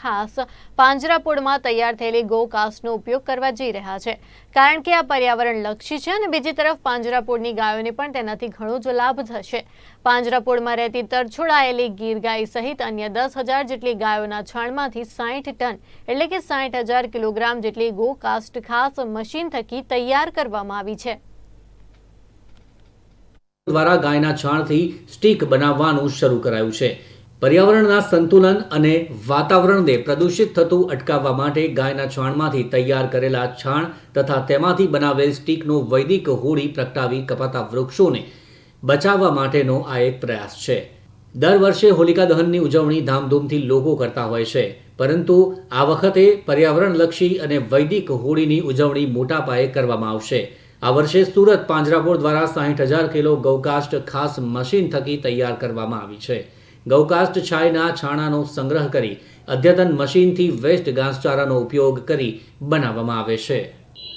ખાસ પાંજરાપોળમાં તૈયાર થયેલી ગો ઉપયોગ કરવા જઈ રહ્યા છે. કારણ કે આ પર્યાવરણ લક્ષી છે અને બીજી તરફ પાંજરાપોળની ગાયોને પણ તેનાથી ઘણો જ લાભ થશે. પાંજરાપોળમાં રહેતી તરછોડાયેલી ગીર ગાય સહિત અન્ય દસ હજાર જેટલી ગાયોના છાણમાંથી સાઠ ટન એટલે કે સાઠ હજાર કિલોગ્રામ જેટલી ગોકાસ્ટ ખાસ મશીન થકી તૈયાર કરવામાં આવી છે. દ્વારા ગાયના છાણથી સ્ટીક બનાવવાનું શરૂ કરાયું છે. પર્યાવરણના સંતુલન અને વાતાવરણને પ્રદૂષિત થતું અટકાવવા માટે ગાયના છાણમાંથી તૈયાર કરેલા છાણ તથા તેમાંથી બનાવેલ સ્ટીકનો વૈદિક હોળી પ્રગટાવી કપાતા વૃક્ષોને બચાવવા માટેનો આ એક પ્રયાસ છે. દર વર્ષે હોલિકા દહનની ઉજવણી ધામધૂમથી લોકો કરતા હોય છે. પરંતુ આ વખતે પર્યાવરણલક્ષી અને વૈદિક હોળીની ઉજવણી મોટા પાયે કરવામાં આવશે. આ વર્ષે સુરત પાંજરાપોળ દ્વારા સાહીઠ હજાર કિલો ગૌકાસ્ટ ખાસ મશીન થકી તૈયાર કરવામાં આવી છે. ગૌકાસ્ટ છાયના છાણાનો સંગ્રહ કરી અદ્યતન મશીનથી વેસ્ટ ઘાસચારાનો ઉપયોગ કરી બનાવવામાં આવે છે.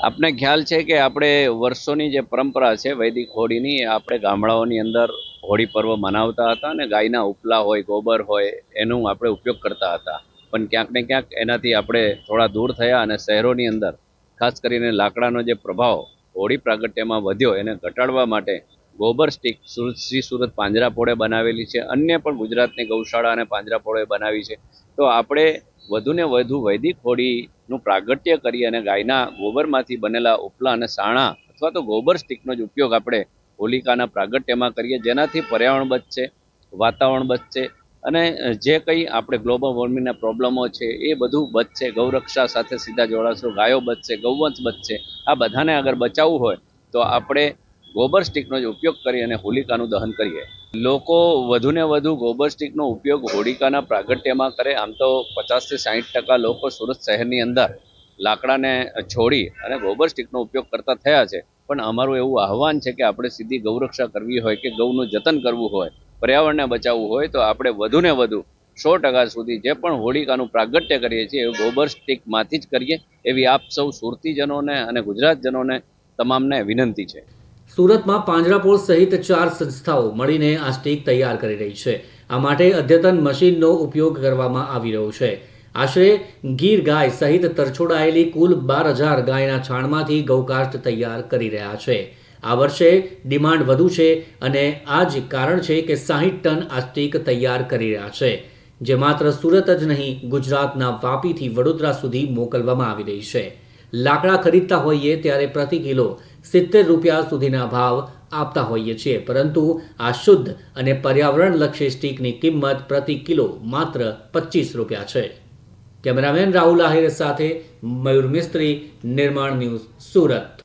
આપને ખ્યાલ છે કે આપણે વર્ષોની જે પરંપરા છે વૈદિક હોળીની, આપણે ગામડાઓની અંદર હોળી પર્વ મનાવતા હતા અને ગાયના ઉપલા હોય, ગોબર હોય, એનું આપણે ઉપયોગ કરતા હતા. પણ ક્યાંક ને ક્યાંક એનાથી આપણે થોડા દૂર થયા અને શહેરોની અંદર, ખાસ કરીને લાકડાનો જે પ્રભાવ હોળી પ્રાગટ્યમાં વધ્યો, એને ઘટાડવા માટે ગોબર સ્ટીક સુરત શ્રી સુરત પાંજરાપોળે બનાવેલી છે. અન્ય પણ ગુજરાતની ગૌશાળા અને પાંજરાપોળે બનાવી છે. તો આપણે વધુને વધુ વૈદિક હોળીનું પ્રાગટ્ય કરી અને ગાયના ગોબરમાંથી બનેલા ઉપલા અને સાણા અથવા તો ગોબર સ્ટીકનો જ ઉપયોગ આપણે હોલિકાના પ્રાગટ્યમાં કરીએ. જેનાથી પર્યાવરણ બચશે વાતાવરણ બચશે અને જે કંઈ આપણે ગ્લોબલ વોર્મિંગના પ્રોબ્લેમો છે એ બધું બચશે ગૌરક્ષા સાથે સીધા જોડાશો, ગાયો બચશે ગૌવંશ બચશે આ બધાને અગર બચાવવું હોય તો આપણે ગોબર સ્ટીકનો જ ઉપયોગ કરી અને હોલિકાનું દહન કરીએ. લોકો વધુને વધુ ગોબર સ્ટીકનો ઉપયોગ હોલિકાના પ્રાગટ્યમાં કરે. આમ તો પચાસથી સાહીઠ ટકા લોકો સુરત શહેરની અંદર લાકડાને છોડી અને ગોબર સ્ટીકનો ઉપયોગ કરતા થયા છે. પણ અમારું એવું આહવાન છે કે આપણે સીધી ગૌરક્ષા કરવી હોય કે ગૌનું જતન કરવું હોય, પર્યાવરણને બચાવવું હોય, તો આપણે વધુને વધુ સો ટકા સુધી જે પણ હોલિકાનું પ્રાગટ્ય કરીએ છીએ, એ ગોબર સ્ટીકમાંથી જ કરીએ. એવી આપ સૌ સુરતીજનોને અને ગુજરાતજનોને તમામને વિનંતી છે. સુરતમાં પાંજરાપોળ સહિત ચાર સંસ્થાઓ મળીને આ સ્ટીક તૈયાર કરી રહી છે. આ માટે અદ્યતન મશીનનો ઉપયોગ કરવામાં આવી રહ્યો છે. આશરે ગીર ગાય સહિત તરછોડાયેલી કુલ બાર હજાર ગાયના છાણમાંથી ગૌકાસ્ટ તૈયાર કરી રહ્યા છે. આ વર્ષે ડિમાન્ડ વધુ છે અને આ જ કારણ છે કે સાહીઠ ટન આ સ્ટીક તૈયાર કરી રહ્યા છે, જે માત્ર સુરત જ નહીં, ગુજરાતના વાપીથી વડોદરા સુધી મોકલવામાં આવી રહી છે. લાકડા ખરીદતા હોઈએ ત્યારે પ્રતિ કિલો સિત્તેર રૂપિયા સુધીના ભાવ આપતા હોઈએ છીએ. પરંતુ આ શુદ્ધ અને પર્યાવરણલક્ષી સ્ટીકની કિંમત પ્રતિ કિલો માત્ર પચીસ રૂપિયા છે. કેમેરામેન રાહુલ આહિર સાથે મયુર મિસ્ત્રી, નિર્માણ ન્યૂઝ સુરત.